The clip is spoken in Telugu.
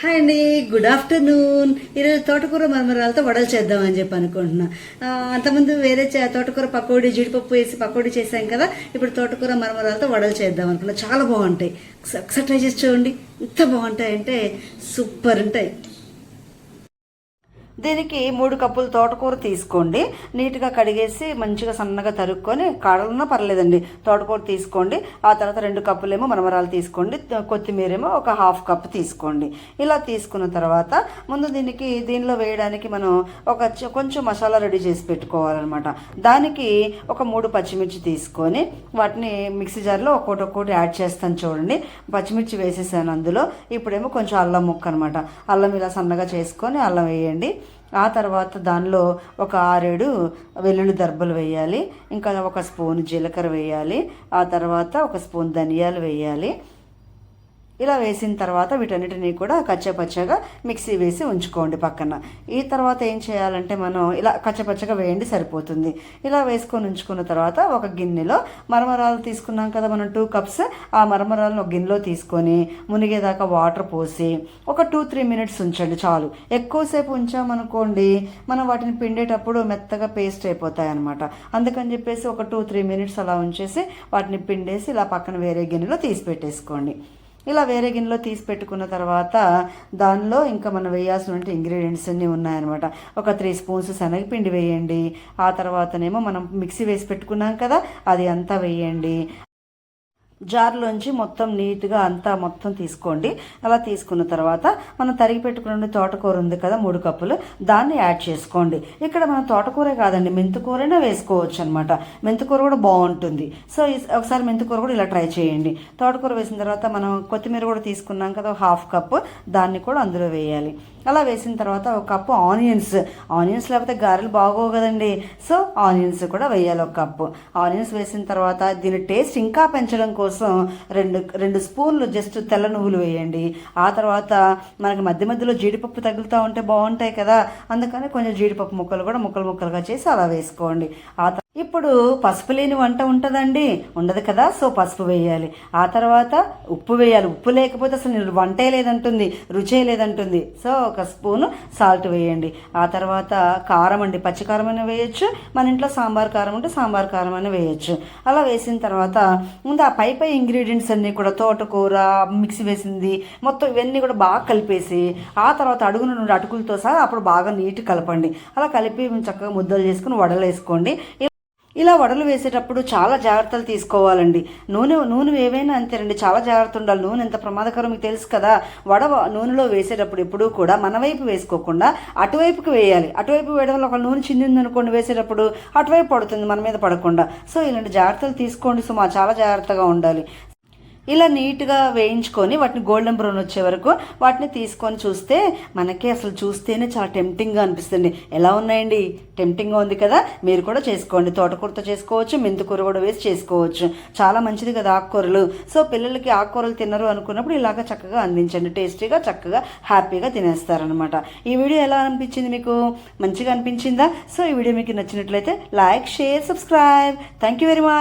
హాయ్ అండి గుడ్ ఆఫ్టర్నూన్ ఈరోజు తోటకూర మరమరాలతో వడలు చేద్దామని చెప్పి అనుకుంటున్నా. అంతకుముందు వేరే తోటకూర పకోడీ జీడిపప్పు వేసి పకోడీ చేశాం కదా ఇప్పుడు తోటకూర మరమరాలతో వడలు చేద్దాం అనుకున్నా. చాలా బాగుంటాయి. ఒకసారి ట్రై చేసి చూడండి. ఎంత బాగుంటాయి అంటే సూపర్ ఉంటాయి. దీనికి మూడు కప్పులు తోటకూర తీసుకోండి. నీట్గా కడిగేసి మంచిగా సన్నగా తరుక్కొని కాడలన్నా పర్లేదండి. తోటకూర తీసుకోండి. ఆ తర్వాత రెండు కప్పులేమో మనమరాలు తీసుకోండి. కొత్తిమీర ఏమో ఒక హాఫ్ కప్ తీసుకోండి. ఇలా తీసుకున్న తర్వాత ముందు దీనికి దీనిలో వేయడానికి మనం ఒక కొంచెం మసాలా రెడీ చేసి పెట్టుకోవాలన్నమాట. దానికి ఒక మూడు పచ్చిమిర్చి తీసుకొని వాటిని మిక్సీ జార్లో ఒక్కోటి ఒక్కోటి యాడ్ చేస్తాను చూడండి. పచ్చిమిర్చి వేసేసాను అందులో. ఇప్పుడేమో కొంచెం అల్లం ముక్క అనమాట అల్లం ఇలా సన్నగా చేసుకొని అల్లం వేయండి. ఆ తర్వాత దానిలో ఒక ఆరేడు వెల్లుల్లి దర్బలు వేయాలి ఇంకా ఒక స్పూన్ జీలకర్ర వేయాలి ఆ తర్వాత ఒక స్పూన్ ధనియాలు వేయాలి. ఇలా వేసిన తర్వాత వీటన్నిటిని కూడా కచ్చపచ్చగా మిక్సీ వేసి ఉంచుకోండి పక్కన. ఈ తర్వాత ఏం చేయాలంటే మనం ఇలా కచ్చపచ్చగా వేయండి సరిపోతుంది. ఇలా వేసుకొని ఉంచుకున్న తర్వాత ఒక గిన్నెలో మరమరాలు తీసుకున్నాం కదా మనం టూ కప్స్. ఆ మరమరాలను ఒక గిన్నెలో తీసుకొని మునిగేదాకా వాటర్ పోసి ఒక టూ త్రీ మినిట్స్ ఉంచండి చాలు. ఎక్కువసేపు ఉంచామనుకోండి మనం వాటిని పిండేటప్పుడు మెత్తగా పేస్ట్ అయిపోతాయి అనమాట అందుకని చెప్పేసి ఒక టూ త్రీ మినిట్స్ అలా ఉంచేసి వాటిని పిండేసి ఇలా పక్కన వేరే గిన్నెలో తీసి పెట్టేసుకోండి. ఇలా వేరే గిన్నెలో తీసి పెట్టుకున్న తర్వాత దానిలో ఇంకా మనం వేయాల్సినటువంటి ఇంగ్రీడియంట్స్ అన్నీ ఉన్నాయన్నమాట. ఒక త్రీ స్పూన్స్ శనగపిండి వేయండి. ఆ తర్వాతనేమో మనం మిక్సీ వేసి పెట్టుకున్నాం కదా అది అంతా వేయండి. జార్లోంచి మొత్తం నీట్గా అంతా మొత్తం తీసుకోండి. అలా తీసుకున్న తర్వాత మనం తరిగి పెట్టుకున్న తోటకూర ఉంది కదా మూడు కప్పులు దాన్ని యాడ్ చేసుకోండి. ఇక్కడ మనం తోటకూరే కాదండి మెంతుకూరైనా వేసుకోవచ్చు అనమాట మెంతుకూర కూడా బాగుంటుంది. సో ఈ- ఒకసారి మెంతుకూర కూడా ఇలా ట్రై చేయండి. తోటకూర వేసిన తర్వాత మనం కొత్తిమీర కూడా తీసుకున్నాం కదా ఒక హాఫ్ కప్ దాన్ని కూడా అందులో వేయాలి. అలా వేసిన తర్వాత ఒక కప్పు ఆనియన్స్. ఆనియన్స్ లేకపోతే గారెలు బాగోవు కదండి. సో ఆనియన్స్ కూడా వేయాలి ఒక కప్పు. ఆనియన్స్ వేసిన తర్వాత దీని టేస్ట్ ఇంకా పెంచడం కోసం రెండు రెండు స్పూన్లు జస్ట్ తెల్ల నువ్వులు వేయండి. ఆ తర్వాత మనకి మధ్య మధ్యలో జీడిపప్పు తగులుతూ ఉంటే బాగుంటాయి కదా. అందుకని కొంచెం జీడిపప్పు ముక్కలు కూడా ముక్కలు ముక్కలుగా చేసి అలా వేసుకోండి. ఆ ఇప్పుడు పసుపు లేని వంట ఉంటుందండి. ఉండదు కదా? సో పసుపు వేయాలి. ఆ తర్వాత ఉప్పు వేయాలి. ఉప్పు లేకపోతే అసలు నేను వంటే లేదంటుంది రుచే లేదంటుంది. సో ఒక స్పూను సాల్ట్ వేయండి. ఆ తర్వాత కారం అండి. పచ్చికారం అయినా వేయచ్చు. మన ఇంట్లో సాంబార్ కారం ఉంటే సాంబార్ కారం అయినా వేయచ్చు. అలా వేసిన తర్వాత ముందు ఆ పై పై ఇంగ్రీడియంట్స్ అన్నీ కూడా తోటకూర మిక్సీ వేసింది మొత్తం ఇవన్నీ కూడా బాగా కలిపేసి ఆ తర్వాత అడుగున నుండి అటుకులతో సహా అప్పుడు బాగా నీట్ కలపండి. అలా కలిపి చక్కగా ముద్దలు చేసుకుని వడలు వేసుకోండి. ఇలా వడలు వేసేటప్పుడు చాలా జాగ్రత్తలు తీసుకోవాలండి. నూనె నూనె ఏవైనా అంతేనండి. చాలా జాగ్రత్త ఉండాలి. నూనె ఎంత ప్రమాదకరం మీకు తెలుసు కదా. వడ నూనెలో వేసేటప్పుడు ఎప్పుడూ కూడా మన వైపు వేసుకోకుండా అటువైపుకి వేయాలి. అటువైపు వేయడం వల్ల ఒక నూనె చిందింది అనుకోండి వేసేటప్పుడు అటువైపు పడుతుంది మన మీద పడకుండా. సో ఇలాంటి జాగ్రత్తలు తీసుకోండి సుమా. చాలా జాగ్రత్తగా ఉండాలి. ఇలా నీట్గా వేయించుకొని వాటిని గోల్డెన్ బ్రౌన్ వచ్చే వరకు వాటిని తీసుకొని చూస్తే మనకి అసలు చూస్తేనే చాలా టెంప్టింగ్గా అనిపిస్తుంది. ఎలా ఉన్నాయండి? టెంప్టింగ్గా ఉంది కదా? మీరు కూడా చేసుకోండి. తోటకూరతో చేసుకోవచ్చు మెంతికూర కూడా వేసి చేసుకోవచ్చు. చాలా మంచిది కదా ఆకుకూరలు. సో పిల్లలకి ఆకుకూరలు తినరు అనుకున్నప్పుడు ఇలాగ చక్కగా అందించండి. టేస్టీగా చక్కగా హ్యాపీగా తినేస్తారనమాట ఈ వీడియో ఎలా అనిపించింది మీకు? మంచిగా అనిపించిందా? సో ఈ వీడియో మీకు నచ్చినట్లయితే like share subscribe. Thank you very much